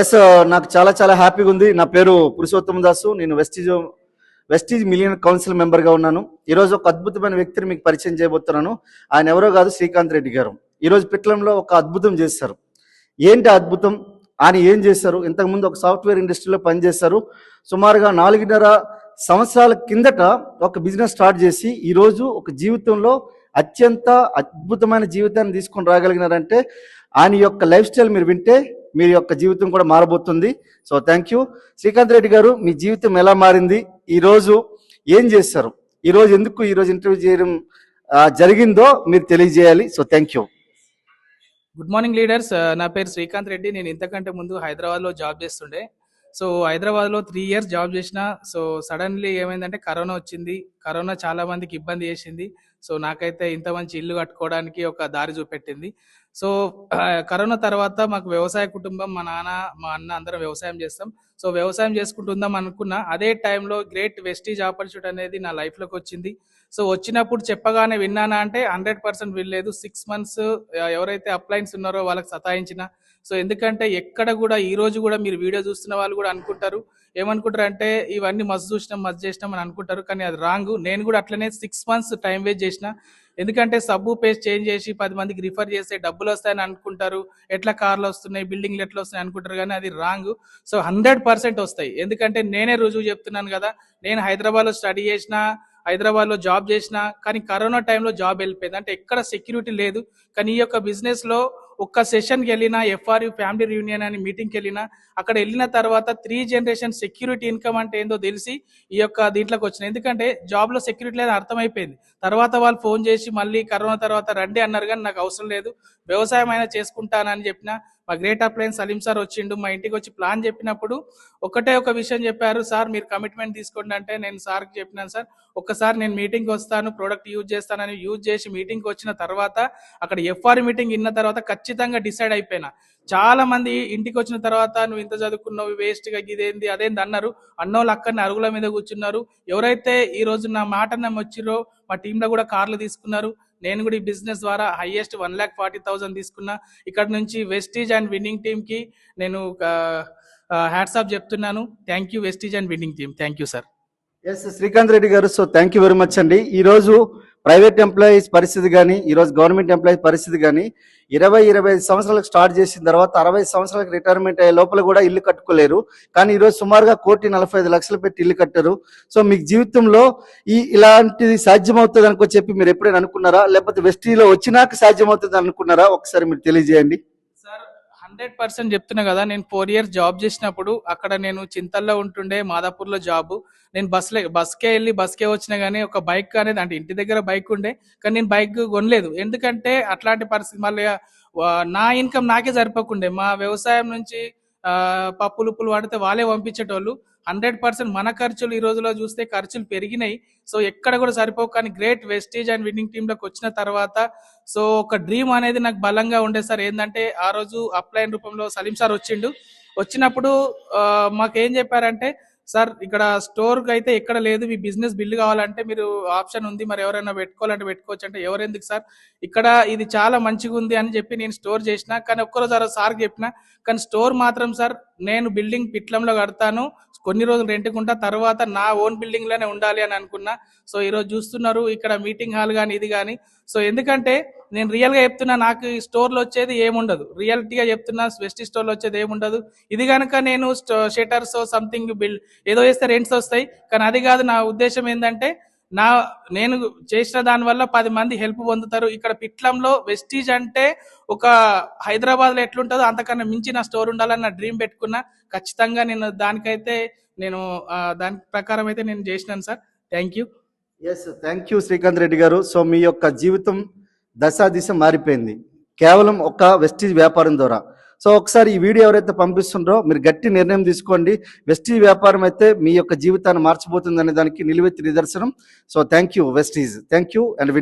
Yes నాకు చాలా చాలా హ్యాపీగా ఉంది. నా పేరు పురుషోత్తమ దాసు. నేను వెస్టీజ్ వెస్టీజ్ మిలియన్ కౌన్సిల్ మెంబర్గా ఉన్నాను. ఈరోజు ఒక అద్భుతమైన వ్యక్తిని మీకు పరిచయం చేయబోతున్నాను. ఆయన ఎవరో కాదు శ్రీకాంత్ రెడ్డి గారు. ఈరోజు పిట్లంలో ఒక అద్భుతం చేశారు. ఏంటి అద్భుతం? ఆయన ఏం చేశారు? ఇంతకుముందు ఒక సాఫ్ట్వేర్ ఇండస్ట్రీలో పనిచేశారు. సుమారుగా నాలుగున్నర సంవత్సరాల కిందట ఒక బిజినెస్ స్టార్ట్ చేసి ఈరోజు ఒక జీవితంలో అత్యంత అద్భుతమైన జీవితాన్ని తీసుకొని రాగలిగినారంటే ఆయన యొక్క లైఫ్ స్టైల్ మీరు వింటే మీ యొక్క జీవితం కూడా మారబోతుంది. So thank you Srikanth Reddy garu మీ జీవితం ఎలా మారింది? ఈరోజు ఏం చేస్తారు ఈరోజు ఎందుకు ఈ రోజు ఇంటర్వ్యూ చేయడం జరిగిందో మీరు తెలియజేయాలి. So thank you good morning leaders నా పేరు శ్రీకాంత్ రెడ్డి. నేను ఇంతకంటే ముందు హైదరాబాద్లో జాబ్ చేస్తుండే. సో హైదరాబాద్లో త్రీ ఇయర్స్ జాబ్ చేసిన సో సడన్లీ ఏమైందంటే కరోనా వచ్చింది. కరోనా చాలా మందికి ఇబ్బంది చేసింది. సో నాకైతే ఇంత మంచి ఇల్లు కట్టుకోవడానికి ఒక దారి చూపెట్టింది. సో కరోనా తర్వాత మాకు వ్యవసాయ కుటుంబం మా నాన్న మా అన్న అందరం వ్యవసాయం చేస్తాం. సో వ్యవసాయం చేసుకుంటుందాం అనుకున్నా అదే టైంలో గ్రేట్ వెస్టీజ్ ఆపర్చునిటీ అనేది నా లైఫ్లోకి వచ్చింది. సో వచ్చినప్పుడు చెప్పగానే విన్నానా అంటే హండ్రెడ్ పర్సెంట్ వినలేదు సిక్స్ మంత్స్ ఎవరైతే అప్లైన్స్ ఉన్నారో వాళ్ళకి సతాయించిన సో ఎందుకంటే ఎక్కడ కూడా ఈ రోజు కూడా మీరు వీడియో చూస్తున్న వాళ్ళు కూడా అనుకుంటారు. ఏమనుకుంటారు అంటే ఇవన్నీ మస్తు చూసినాం మస్తు చేసినాం అని అనుకుంటారు. కానీ అది రాంగ్ నేను కూడా అట్లనే సిక్స్ మంత్స్ టైం వేస్ట్ చేసిన. ఎందుకంటే సబ్బు పేస్ట్ చేంజ్ చేసి పది మందికి రిఫర్ చేస్తే డబ్బులు వస్తాయని అనుకుంటారు. ఎట్లా కార్లు వస్తున్నాయి బిల్డింగ్లు ఎట్లా వస్తున్నాయి అనుకుంటారు. కానీ అది రాంగ్ సో హండ్రెడ్ పర్సెంట్ వస్తాయి. ఎందుకంటే నేనే రుజువు చెప్తున్నాను కదా. నేను హైదరాబాద్లో స్టడీ చేసిన హైదరాబాద్లో జాబ్ చేసిన కానీ కరోనా టైంలో జాబ్ వెళ్ళిపోయింది. అంటే ఎక్కడ సెక్యూరిటీ లేదు. కానీ ఈ యొక్క బిజినెస్లో ఒక్క సెషన్కి వెళ్ళినా ఎఫ్ఆర్యు ఫ్యామిలీ రియూనియన్ అని మీటింగ్కి వెళ్ళినా అక్కడ వెళ్ళిన తర్వాత త్రీ జనరేషన్ సెక్యూరిటీ ఇన్కమ్ అంటే ఏందో తెలిసి ఈ యొక్క దీంట్లోకి వచ్చిన. ఎందుకంటే జాబ్లో సెక్యూరిటీ లేదని అర్థమైపోయింది. తర్వాత వాళ్ళు ఫోన్ చేసి మళ్ళీ కరోనా తర్వాత రండి అన్నారు కానీ నాకు అవసరం లేదు. వ్యవసాయం అయినా చేసుకుంటానని చెప్పిన మా గ్రేట్ అప్లయన్స్ సలీం సార్ వచ్చిండు మా ఇంటికి వచ్చి ప్లాన్ చెప్పినప్పుడు ఒకటే ఒక విషయం చెప్పారు సార్ మీరు కమిట్మెంట్ తీసుకోండి అంటే నేను సార్కి చెప్పినాను సార్. ఒక్కసారి నేను మీటింగ్కి వస్తాను ప్రోడక్ట్ యూజ్ చేస్తానని యూజ్ చేసి మీటింగ్కి వచ్చిన తర్వాత అక్కడ ఎఫ్ఆర్ మీటింగ్ విన్న తర్వాత ఖచ్చితంగా డిసైడ్ అయిపోయినా. చాలా మంది ఇంటికి వచ్చిన తర్వాత నువ్వు ఇంత చదువుకున్నావు వేస్ట్గా ఇదేంది అదేంది అన్నారు. అన్నోళ్ళు అక్కడనే అరుగుల మీద కూర్చున్నారు. ఎవరైతే ఈ రోజు నా మాట నమ్మొచ్చిరో మా టీంలో కూడా కార్లు తీసుకున్నారు. నేను కూడా ఈ బిజినెస్ ద్వారా highest one lakh forty thousand తీసుకున్నా. ఇక్కడ నుంచి వెస్టీజ్ అండ్ విన్నింగ్ టీంకి నేను హ్యాట్సాప్ చెప్తున్నాను. Thank you Vestige and winning team thank you sir S Srikanth Reddy garu so thank you very much అండి. ఈరోజు ప్రైవేట్ ఎంప్లాయీస్ పరిస్థితి కానీ ఈరోజు గవర్నమెంట్ ఎంప్లాయీస్ పరిస్థితి కానీ ఇరవై ఇరవై ఐదు సంవత్సరాలకు స్టార్ట్ చేసిన తర్వాత అరవై సంవత్సరాలకు రిటైర్మెంట్ అయ్యే లోపల కూడా ఇల్లు కట్టుకోలేరు. కానీ ఈరోజు సుమారుగా కోటి నలభై ఐదు లక్షలు పెట్టి ఇల్లు కట్టారు. సో మీకు జీవితంలో ఈ ఇలాంటిది సాధ్యమవుతుంది అనుకో చెప్పి మీరు ఎప్పుడైనా అనుకున్నారా? లేకపోతే వెస్టీలో వచ్చినాక సాధ్యమవుతుంది అనుకున్నారా ఒకసారి మీరు తెలియజేయండి. హండ్రెడ్ పర్సెంట్ చెప్తున్నా కదా నేను ఫోర్ ఇయర్స్ జాబ్ చేసినప్పుడు అక్కడ నేను చింతల్లో ఉంటుండే మాదాపూర్లో జాబ్. నేను బస్లే బస్కే వెళ్ళి బస్కే వచ్చినా కానీ ఒక బైక్ అనేది అంటే ఇంటి దగ్గర బైక్ ఉండే కానీ నేను బైక్ కొనలేదు. ఎందుకంటే అట్లాంటి పరిస్థితి మళ్ళీ నా ఇన్కమ్ నాకే సరిపోకుండే. మా వ్యవసాయం నుంచి పప్పులుప్పులు వాడితే వాళ్ళే పంపించేటోళ్ళు. హండ్రెడ్ పర్సెంట్ మన ఖర్చులు ఈ రోజులో చూస్తే ఖర్చులు పెరిగినాయి. సో ఎక్కడ కూడా సరిపోవు. కానీ గ్రేట్ వెస్టేజ్ అండ్ విన్నింగ్ టీంలోకి వచ్చిన తర్వాత సో ఒక డ్రీమ్ అనేది నాకు బలంగా ఉండే సార్. ఏంటంటే ఆ రోజు అప్లైన్ రూపంలో సలీం సార్ వచ్చిండు. వచ్చినప్పుడు మాకేం మాకు ఏం చెప్పారంటే సార్ ఇక్కడ స్టోర్ అయితే ఎక్కడ లేదు. మీ బిజినెస్ బిల్డ్ కావాలంటే మీరు ఆప్షన్ ఉంది. మరి ఎవరైనా పెట్టుకోవాలంటే పెట్టుకోవచ్చు అంటే ఎవరెందుకు సార్? ఇక్కడ ఇది చాలా మంచిగా ఉంది అని చెప్పి నేను స్టోర్ చేసిన కానీ ఒక్కరోజు ఆ సార్ చెప్పిన కానీ స్టోర్ మాత్రం సార్ నేను బిల్డింగ్ పిట్లంలో కడతాను. కొన్ని రోజులు రెంట్కుంటా తర్వాత నా ఓన్ బిల్డింగ్లోనే ఉండాలి అని అనుకున్నా. సో ఈరోజు చూస్తున్నారు ఇక్కడ మీటింగ్ హాల్ కానీ ఇది కానీ సో ఎందుకంటే నేను రియల్గా చెప్తున్నా నాకు ఈ స్టోర్లో వచ్చేది ఏముండదు. రియాలిటీగా చెప్తున్నా వెస్టీ స్టోర్లో వచ్చేది ఏముండదు. ఇది కనుక నేను షెటర్స్ సంథింగ్ బిల్ ఏదో వేస్తే రెంట్స్ వస్తాయి. కానీ అది కాదు నా ఉద్దేశం ఏంటంటే నా నేను చేసిన దానివల్ల పది మంది హెల్ప్ పొందుతారు. ఇక్కడ పిట్లంలో వెస్టీజ్ అంటే ఒక హైదరాబాద్లో ఎట్లుంటుందో అంతకన్నా మించి నా స్టోర్ ఉండాలని నా డ్రీమ్ పెట్టుకున్నా. ఖచ్చితంగా నేను దానికైతే నేను దాని ప్రకారం అయితే నేను చేసినాను sir. Thank you yes thank you Srikanth Reddy garu. So మీ యొక్క జీవితం దశాదిశ మారిపోయింది. కేవలం ఒక వెస్టీజ్ వ్యాపారం ద్వారా. సో ఒకసారి ఈ వీడియో ఎవరైతే పంపిస్తుండ్రో మీరు గట్టి నిర్ణయం తీసుకోండి. వెస్టీజ్ వ్యాపారం అయితే మీ యొక్క జీవితాన్ని మార్చిపోతుంది అనే దానికి నిలువెత్తి నిదర్శనం. So thank you Vestige. Thank you and విని